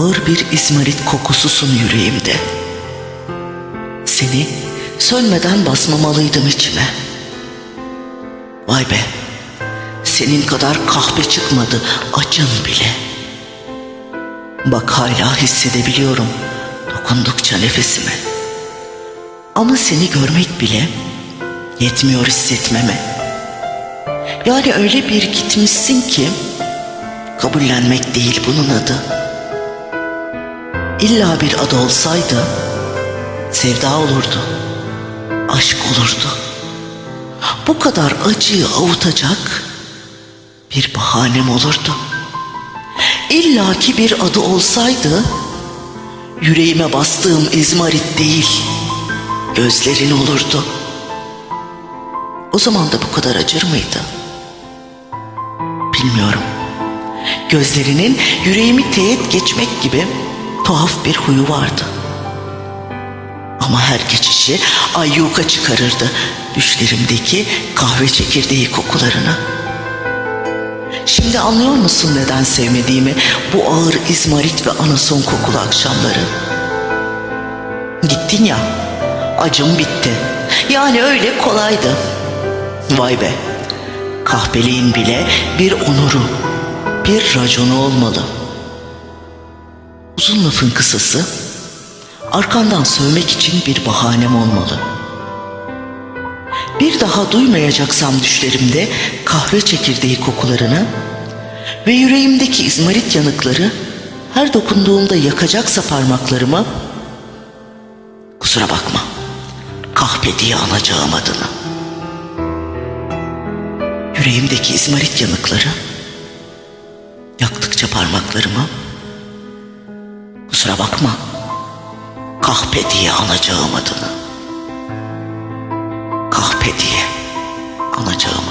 ağır bir izmarit kokususun yüreğimde. Seni sönmeden basmamalıydım içime. Vay be, senin kadar kahpe çıkmadı acın bile. Bak hala hissedebiliyorum dokundukça nefesime. Ama seni görmek bile yetmiyor hissetmeme. Yani öyle bir gitmişsin ki kabullenmek değil bunun adı. İlla bir adı olsaydı sevda olurdu, aşk olurdu. Bu kadar acıyı avutacak bir bahanem olurdu. İlla ki bir adı olsaydı yüreğime bastığım izmarit değil, gözlerin olurdu. O zaman da bu kadar acır mıydı? Bilmiyorum. Gözlerinin yüreğimi teğet geçmek gibi tuhaf bir huyu vardı. Ama her geçişi ayyuka çıkarırdı düşlerimdeki kahve çekirdeği kokularını. Şimdi anlıyor musun neden sevmediğimi bu ağır izmarit ve anason kokulu akşamları? Gittin ya, acım bitti. Yani öyle kolaydı. Vay be, kahpeliğin bile bir onuru, bir raconu olmalı. Uzun lafın kısası, arkandan sövmek için bir bahanem olmalı. Bir daha duymayacaksam düşlerimde kahve çekirdeği kokularını ve yüreğimdeki izmarit yanıkları her dokunduğumda yakacaksa parmaklarımı kusura bakma kahpe diye anacağım adını. Yüreğimdeki izmarit yanıkları yaktıkça parmaklarımı kusura bakma. Kahpe diye anacağım adını. Kahpe diye anacağım